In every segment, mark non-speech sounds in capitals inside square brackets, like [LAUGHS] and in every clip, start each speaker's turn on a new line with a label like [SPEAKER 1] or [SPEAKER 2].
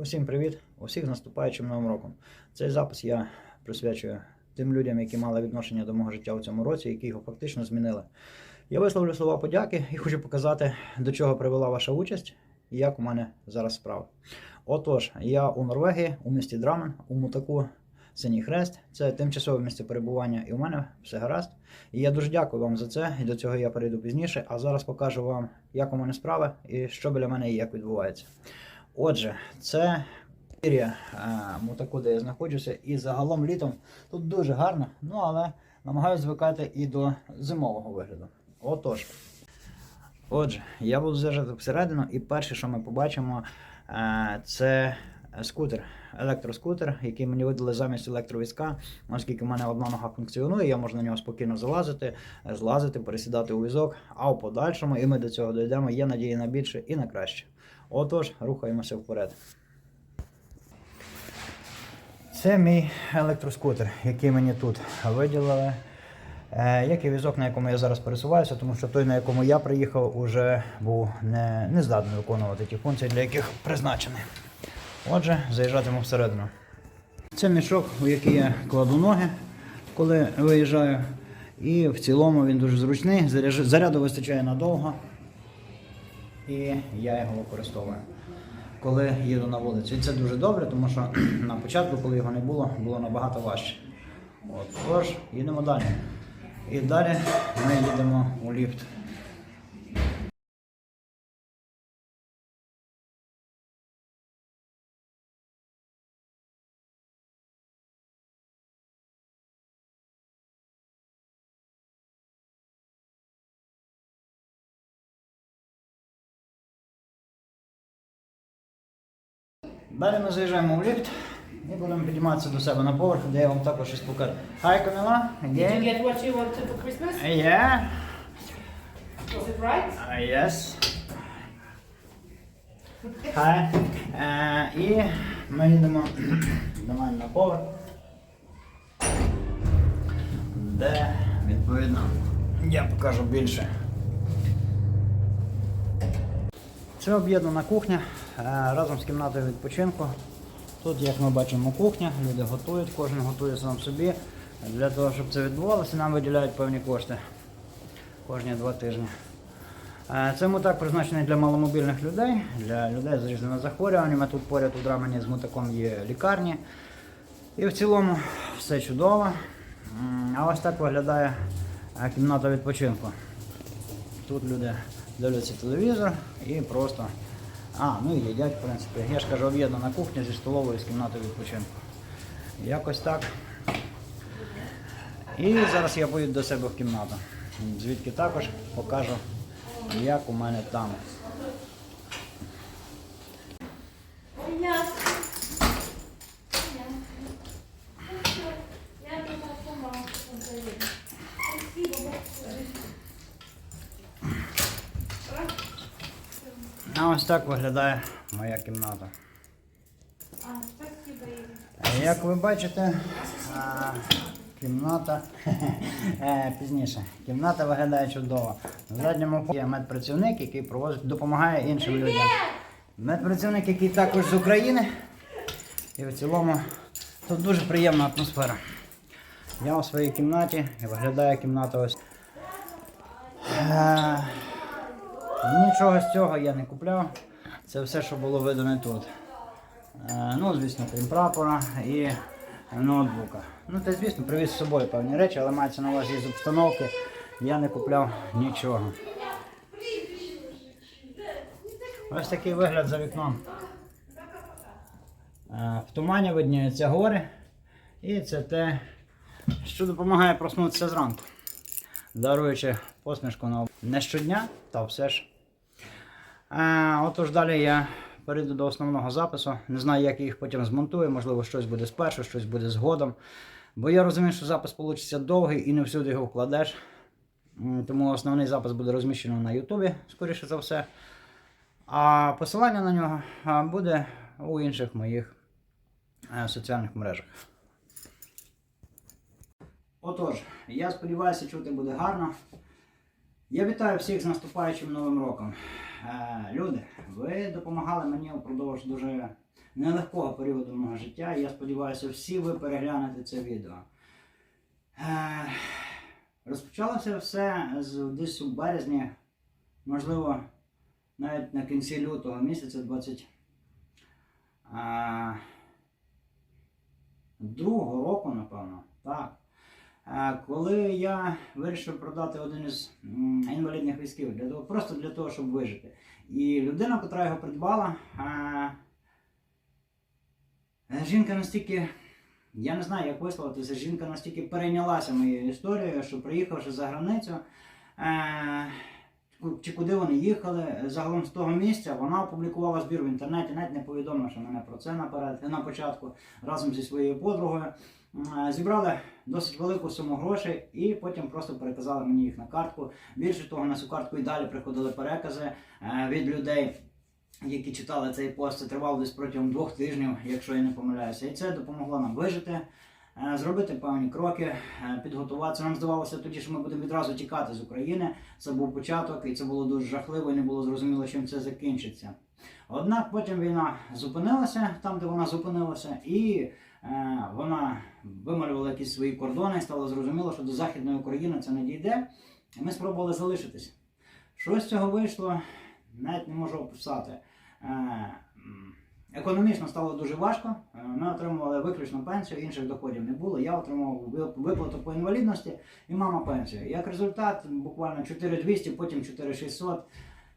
[SPEAKER 1] Усім привіт! Усіх з наступаючим новим роком. Цей запис я присвячую тим людям, які мали відношення до мого життя у цьому році, які його фактично змінили. Я висловлю слова подяки і хочу показати, до чого привела ваша участь і як у мене зараз справи. Отож, я у Норвегії, у місті Драмен, у Мутаку Синій Хрест. Це тимчасове місце перебування, і у мене все гаразд. І я дуже дякую вам за це, і до цього я перейду пізніше. А зараз покажу вам, як у мене справи і що біля мене і як відбувається. Отже, це пір'я Мутаку, де я знаходжуся, і загалом літом тут дуже гарно, ну але намагаюся звикати і до зимового вигляду. Отож. Отже, я буду заїжджати всередину, і перше, що ми побачимо, е, це скутер, електроскутер, який мені видали замість електровізка, оскільки в мене одна нога функціонує, я можу на нього спокійно залазити, злазити, пересідати у візок, а в подальшому, і ми до цього дійдемо, є надії на більше і на краще. Отож, рухаємося вперед. Це мій електроскутер, який мені тут виділили. Е, Як і візок, на якому я зараз пересуваюся, тому що той, на якому я приїхав, уже був не, не здатний виконувати ті функції, для яких призначений. Отже, заїжджатиму всередину. Це мішок, у який я кладу ноги, коли виїжджаю. І в цілому він дуже зручний, заряду вистачає надовго. І я його використовую, коли їду на вулицю. І це дуже добре, тому що [CLEARS THROAT] на початку, коли його не було, було набагато важче. От, тож, їдемо далі. І далі ми їдемо у ліфт. Далі ми заїжджаємо у ліфт і будемо підніматися до себе на поверх, де я вам також щось покажу. Hi, Camilla.
[SPEAKER 2] Did you
[SPEAKER 1] Again.
[SPEAKER 2] get what you wanted for Christmas?
[SPEAKER 1] Yeah.
[SPEAKER 2] Was it right?
[SPEAKER 1] Uh, yes. Hi. Е, і ми йдемо до мене на поверх, де відповідно я покажу більше. Це об'єднана кухня разом з кімнатою відпочинку. Тут, як ми бачимо, кухня, люди готують, кожен готує сам собі. Для того, щоб це відбувалося, нам виділяють певні кошти кожні два тижні. Е, Це мутак призначений для маломобільних людей, для людей з різними захворюваннями. Тут поряд у Драмані з мутаком є лікарні. І в цілому все чудово. А ось так виглядає е, кімната відпочинку. Тут люди дивляться телевізор і просто. А, ну і їдять, в принципі. Я ж кажу, об'єднана кухня зі столовою з кімнатою відпочинку. Якось так. І зараз я поїду до себе в кімнату. Звідки також покажу, як у мене там.
[SPEAKER 3] Я. Я тут сама Спасибо большое.
[SPEAKER 1] А ось так виглядає моя кімната. Е, Як ви бачите, кімната [LAUGHS] е, пізніше. Кімната виглядає чудово. На задньому є медпрацівник, який проводить, допомагає іншим людям. Медпрацівник, який також з України. І в цілому тут дуже приємна атмосфера. Я у своїй кімнаті і виглядає кімната ось. Е, Нічого з цього я не купляв. Це все, що було видане тут. Е, Ну, звісно, крім прапора і ноутбука. Ну, та звісно, привіз з собою певні речі, але мається на увазі з обстановки. Я не купляв нічого. Ось такий вигляд за вікном. Е, В тумані видніються гори. І це те, що допомагає проснутися зранку, даруючи посмішку на не щодня, та все ж. Е, Отож далі я перейду до основного запису. Не знаю, як я їх потім змонтую, можливо, щось буде спершу, щось буде згодом. Бо я розумію, що запис вийде довгий і не всюди його вкладеш. Тому основний запис буде розміщено на Ютубі, скоріше за все. А посилання на нього буде у інших моїх е, соціальних мережах. Отож, я сподіваюся, чути буде гарно. Я вітаю всіх з наступаючим новим роком. Е, люди, ви допомагали мені впродовж дуже нелегкого періоду мого життя. І я сподіваюся, всі ви переглянете це відео. Е, розпочалося все десь у березні, можливо, навіть на кінці лютого місяця 20. е, року, напевно, так. Коли я вирішив продати один із інвалідних військів, для того, просто для того, щоб вижити. І людина, яка його придбала, е, жінка настільки, я не знаю, як висловитися, жінка настільки перейнялася моєю історією, що приїхавши за границю, е, чи куди вони їхали, е, загалом з того місця, вона опублікувала збір в інтернеті, навіть не повідомивши мене про це наперед, на початку, разом зі своєю подругою. Е, Зібрали досить велику суму грошей і потім просто переказали мені їх на картку. Більше того, на цю картку і далі приходили перекази е, від людей, які читали цей пост. Це тривало десь протягом двох тижнів, якщо я не помиляюся. І це допомогло нам вижити, е, зробити певні кроки, підготуватися. Нам здавалося тоді, що ми будемо відразу тікати з України. Це був початок, і це було дуже жахливо, і не було зрозуміло, чим це закінчиться. Однак потім війна зупинилася там, де вона зупинилася, і вона вималювала якісь свої кордони, і стало зрозуміло, що до Західної України це не дійде. І ми спробували залишитися. Що з цього вийшло, навіть не можу описати. Е, Економічно стало дуже важко. Е, Ми отримували виключно пенсію, інших доходів не було. Я отримував виплату по інвалідності і мама пенсію. Як результат, буквально 4200, потім 4600.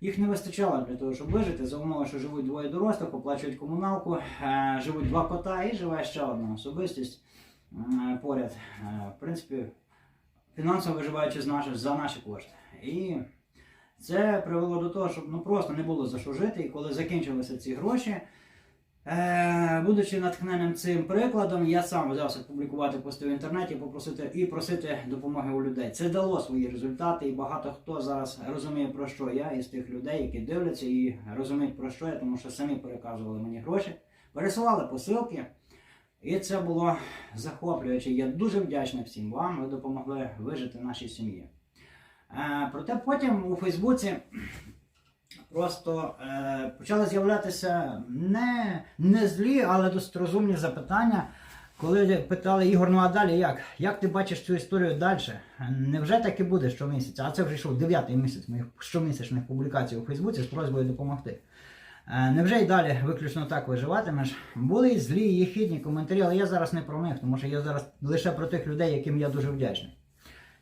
[SPEAKER 1] Їх не вистачало для того, щоб вижити. За умови, що живуть двоє дорослих, оплачують комуналку, е, живуть два кота і живе ще одна особистість поряд. Е, В принципі, фінансово виживаючи з наші, за наші кошти. І це привело до того, щоб ну просто не було за що жити. І коли закінчилися ці гроші, будучи натхненим цим прикладом, я сам взявся публікувати пости в інтернеті, попросити і просити допомоги у людей. Це дало свої результати, і багато хто зараз розуміє про що я із тих людей, які дивляться і розуміють про що я, тому що самі переказували мені гроші, пересилали посилки. І це було захоплююче. Я дуже вдячний всім вам. Ви допомогли вижити нашій сім'ї. Е, проте потім у Фейсбуці просто е, почали з'являтися не, не злі, але досить розумні запитання. Коли питали Ігор, ну а далі як? Як ти бачиш цю історію далі? Невже так і буде щомісяця? А це вже йшов дев'ятий місяць моїх щомісячних публікацій у Фейсбуці з просьбою допомогти. Е, Невже й далі виключно так виживатимеш? Були злі, і єхідні коментарі, але я зараз не про них, тому що я зараз лише про тих людей, яким я дуже вдячний.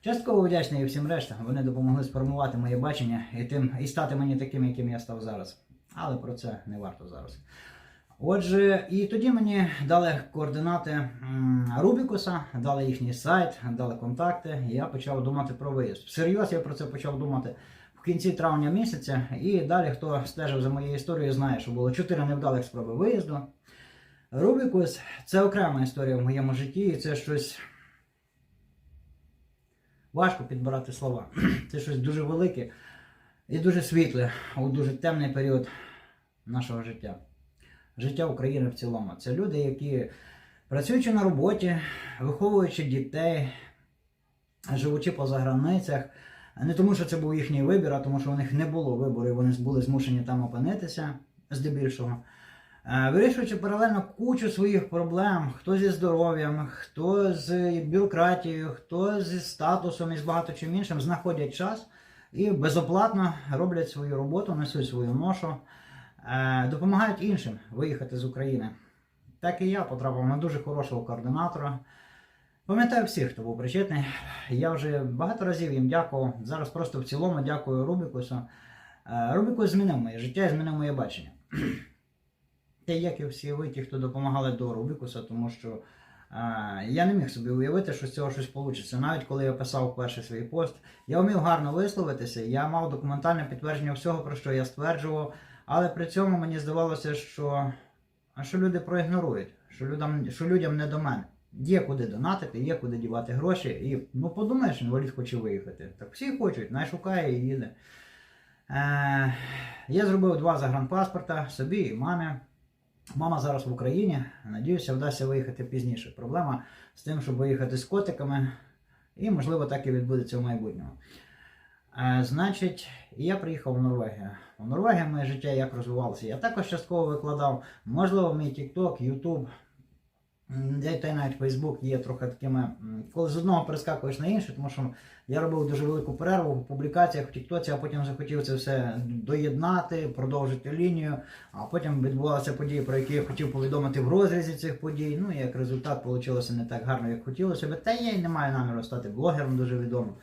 [SPEAKER 1] Частково вдячний і всім решта. Вони допомогли сформувати моє бачення і тим і стати мені таким, яким я став зараз. Але про це не варто зараз. Отже, і тоді мені дали координати Рубікуса, дали їхній сайт, дали контакти, і я почав думати про виїзд. Всерйоз я про це почав думати в кінці травня місяця, і далі, хто стежив за моєю історією, знає, що було чотири невдалих спроби виїзду. Рубікус це окрема історія в моєму житті, і це щось важко підбирати слова. Це щось дуже велике і дуже світле у дуже темний період нашого життя. Життя України в цілому. Це люди, які працюючи на роботі, виховуючи дітей, живучи поза границях, не тому, що це був їхній вибір, а тому, що у них не було вибору, і вони були змушені там опинитися здебільшого. Е, Вирішуючи паралельно кучу своїх проблем, хто зі здоров'ям, хто з бюрократією, хто зі статусом і з багато чим іншим, знаходять час і безоплатно роблять свою роботу, несуть свою ношу, е, допомагають іншим виїхати з України. Так і я потрапив на дуже хорошого координатора. Пам'ятаю всіх, хто був причетний. Я вже багато разів їм дякував. Зараз просто в цілому дякую Рубікусу. Е, Рубікус змінив моє життя і змінив моє бачення. Як і всі ви, ті, хто допомагали до Рубікуса, тому що е, я не міг собі уявити, що з цього щось вийде. Навіть коли я писав перший свій пост, я вмів гарно висловитися, я мав документальне підтвердження всього, про що я стверджував, але при цьому мені здавалося, що, що люди проігнорують, що людям, що людям не до мене. Є куди донатити, є куди дівати гроші. І ну подумаєш, інвалід хоче виїхати. Так всі хочуть, най шукає і їде. Е, я зробив два загранпаспорта собі і мамі. Мама зараз в Україні. Надіюся, вдасться виїхати пізніше. Проблема з тим, щоб виїхати з котиками, і, можливо, так і відбудеться в майбутньому. Е, значить, я приїхав в Норвегію. У Норвегії моє життя як розвивалося. Я також частково викладав, можливо, мій TikTok, YouTube, де та навіть Facebook є трохи такими, коли з одного перескакуєш на інше, тому що я робив дуже велику перерву в публікаціях в Тіктоці, а потім захотів це все доєднати, продовжити лінію. А потім відбувалися події, про які я хотів повідомити в розрізі цих подій. Ну і як результат вийшло не так гарно, як хотілося би. Та я й не маю наміру стати блогером дуже відомим.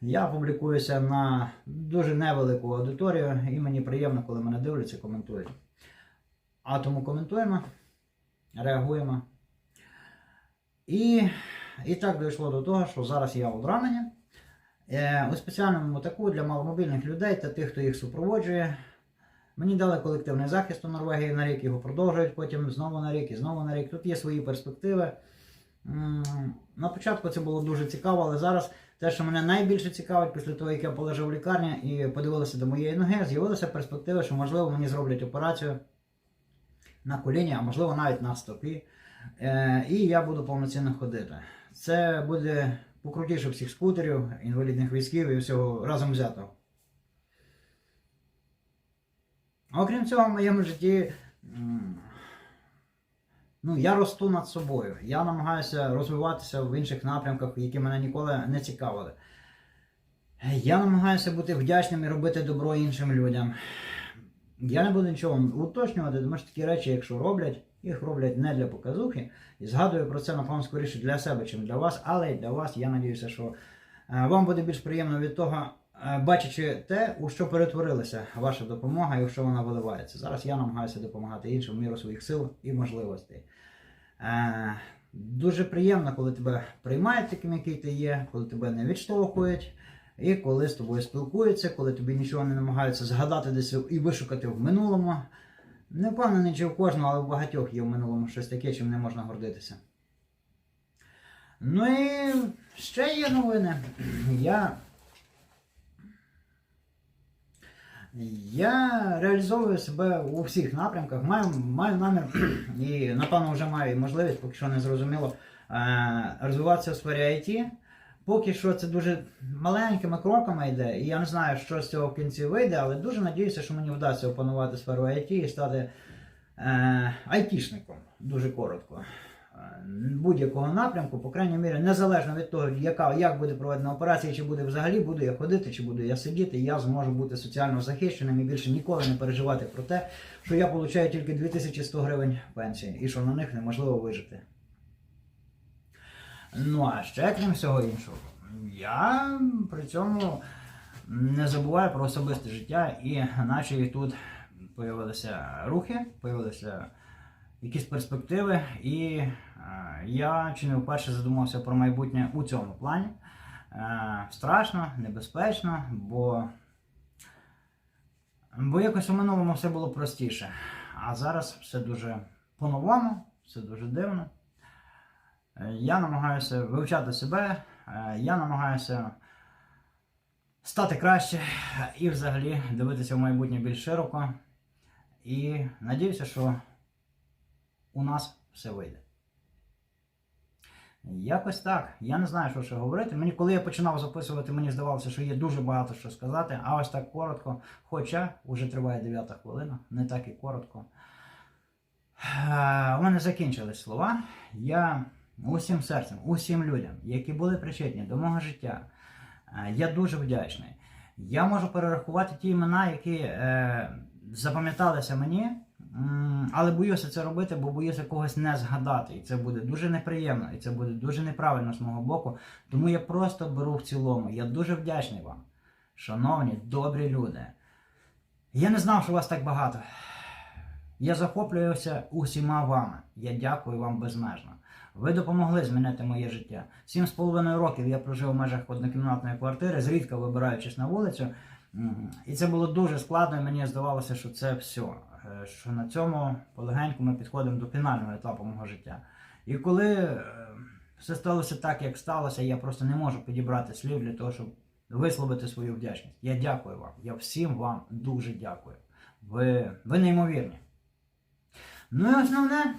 [SPEAKER 1] Я публікуюся на дуже невелику аудиторію, і мені приємно, коли мене дивляться, коментують. А тому коментуємо, реагуємо. І, і так дійшло до того, що зараз я у Драмені. Е, у спеціальному таку для маломобільних людей та тих, хто їх супроводжує. Мені дали колективний захист у Норвегії на рік, його продовжують потім знову на рік і знову на рік. Тут є свої перспективи. На початку це було дуже цікаво, але зараз те, що мене найбільше цікавить після того, як я полежав в лікарні і подивилися до моєї ноги, з'явилася перспектива, що можливо мені зроблять операцію на коліні, а можливо навіть на стопі. Е, і я буду повноцінно ходити. Це буде покрутіше всіх скутерів, інвалідних військів і всього разом взятого. Окрім цього, в моєму житті ну, я росту над собою. Я намагаюся розвиватися в інших напрямках, які мене ніколи не цікавили. Я намагаюся бути вдячним і робити добро іншим людям. Я не буду нічого уточнювати, тому що такі речі, якщо роблять, їх роблять не для показухи. І згадую про це, напевно, скоріше для себе, чим для вас, але й для вас я надіюся, що е, вам буде більш приємно від того, е, бачачи те, у що перетворилася ваша допомога і у що вона виливається. Зараз я намагаюся допомагати іншим в міру своїх сил і можливостей. Е, Дуже приємно, коли тебе приймають таким, який ти є, коли тебе не відштовхують, і коли з тобою спілкуються, коли тобі нічого не намагаються згадати десь і вишукати в минулому. Не впевнений, чи в кожного, але в багатьох є в минулому щось таке, чим не можна гордитися. Ну і ще є новини. [CLEARS THROAT] Я. Я реалізовую себе у всіх напрямках, маю, маю намір [CLEARS THROAT] і, напевно, вже маю можливість, поки що не зрозуміло, е, розвиватися в сфері IT. Поки що це дуже маленькими кроками йде, і я не знаю, що з цього в кінці вийде, але дуже надіюся, що мені вдасться опанувати сферу IT і стати е, айтішником дуже коротко. Е, Будь-якого напрямку, по крайній мірі, незалежно від того, яка, як буде проведена операція, чи буде взагалі, буду я ходити, чи буду я сидіти, я зможу бути соціально захищеним і більше ніколи не переживати про те, що я получаю тільки 2100 гривень пенсії і що на них неможливо вижити. Ну а ще крім всього іншого, я при цьому не забуваю про особисте життя, і наче тут появилися рухи, появилися якісь перспективи, і е, я чи не вперше задумався про майбутнє у цьому плані. Е, страшно, небезпечно, бо, бо якось у минулому все було простіше. А зараз все дуже по-новому, все дуже дивно. Е, Я намагаюся вивчати себе, е, я намагаюся стати краще і взагалі дивитися в майбутнє більш широко. І надіюся, що у нас все вийде. Якось так. Я не знаю, що ще говорити. Мені, коли я починав записувати, мені здавалося, що є дуже багато що сказати, а ось так коротко. Хоча вже триває 9 хвилина, не так і коротко. Е, У мене закінчились слова. Я усім серцем, усім людям, які були причетні до мого життя, е, я дуже вдячний. Я можу перерахувати ті імена, які е, запам'яталися мені, але боюся це робити, бо боюся когось не згадати. І це буде дуже неприємно, і це буде дуже неправильно з мого боку. Тому я просто беру в цілому. Я дуже вдячний вам, шановні, добрі люди. Я не знав, що вас так багато. Я захоплююся усіма вами. Я дякую вам безмежно. Ви допомогли змінити моє життя. Сім з половиною років я прожив у межах однокімнатної квартири, зрідка вибираючись на вулицю. І це було дуже складно, і мені здавалося, що це все. Е, Що на цьому полегеньку ми підходимо до фінального етапу мого життя. І коли е, все сталося так, як сталося, я просто не можу підібрати слів для того, щоб висловити свою вдячність. Я дякую вам. Я всім вам дуже дякую. Ви, ви неймовірні. Ну і основне,